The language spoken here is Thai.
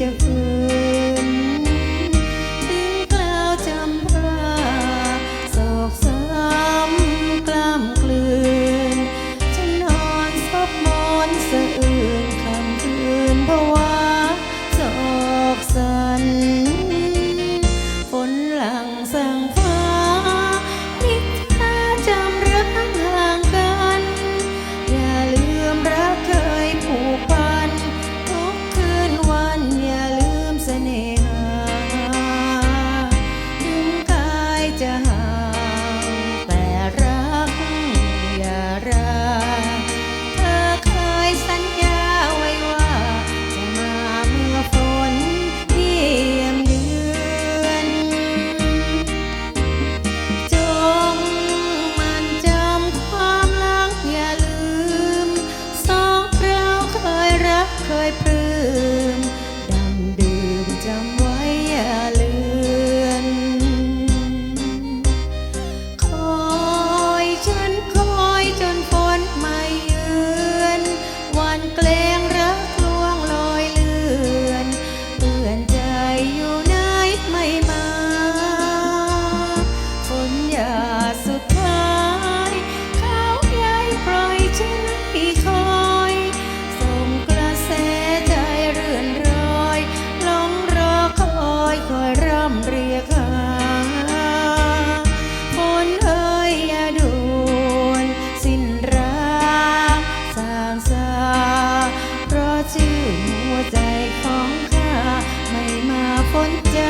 จะฟื้น เนเอ่ยด่วสิ้นรักสางสาเพราะชื่อหัวใจของข้าไม่มาพ้นเจอ